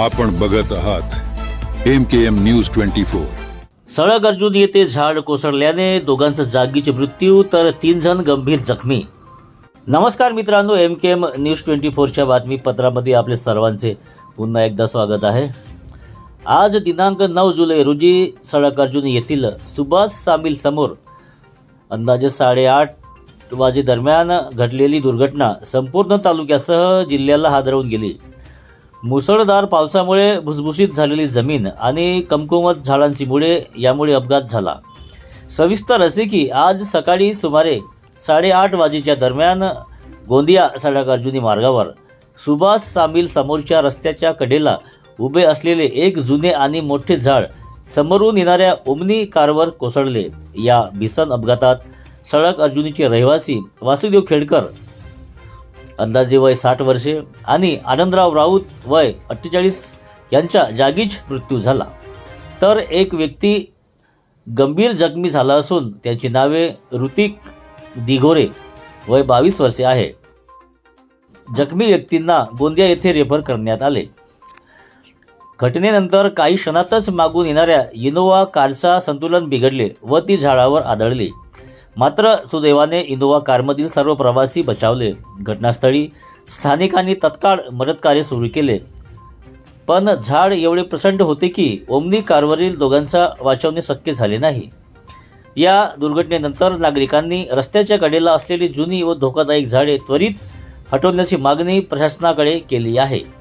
आपण बघत आहात M K M news twenty four सळग Arjun येथे झाड कोसळल्याने दोघांचा जागीचे मृत्यू तर तीन जण गंभीर जखमी. नमस्कार मित्रांनो M K M news twenty फोरच्या बातमीपत्रामध्ये आपले सर्वांचे पुन्हा एकदा स्वागत आहे. आज दिनांक नऊ जुलै रोजी सळग अर्जुन येथील सुभाष सामील समोर अंदाजे साडेआठ वाजे दरम्यान घडलेली दुर्घटना संपूर्ण तालुक्यासह जिल्ह्याला हादरवून गेली. मुसळधार पावसामुळे भुसभुशीत झालेली जमीन आणि कमकुवत झाडांची मुळे यामुळे अपघात झाला. सविस्तर असे की आज सकाळी सुमारे साडेआठ वाजेच्या दरम्यान गोंदिया सडक मार्गावर सुभाष सामील समोरच्या रस्त्याच्या कडेला उभे असलेले एक जुने आणि मोठे झाड समोरून येणाऱ्या ओमनी कारवर कोसळले. या भीषण अपघातात सडक अर्जुनीचे रहिवासी वासुदेव खेडकर अंदाजे वय साठ वर्षे आणि आनंदराव राऊत वय अठ्ठेचाळीस यांच्या जागीच मृत्यू झाला. तर एक व्यक्ती गंभीर जखमी झाला असून त्याची नावे ऋतिक दिघोरे वय बावीस वर्षे आहे. जखमी व्यक्तींना गोंदिया येथे रेफर करण्यात आले. घटनेनंतर काही क्षणातच मागून येणाऱ्या इनोवा कारचा संतुलन बिघडले व ती झाडावर आदळली. मात्र सुदैवाने इनोवा कारमधील सर्व प्रवासी बचावले. घटनास्थळी स्थानिकांनी तत्काळ मदतकार्य सुरू केले. पण झाड एवढे प्रचंड होते की ओमनी कारवरील दोघांचा वाचवणे शक्य झाले नाही. या दुर्घटनेनंतर नागरिकांनी रस्त्याच्या कडेला असलेली जुनी व धोकादायक झाडे त्वरित हटवण्याची मागणी प्रशासनाकडे केली आहे.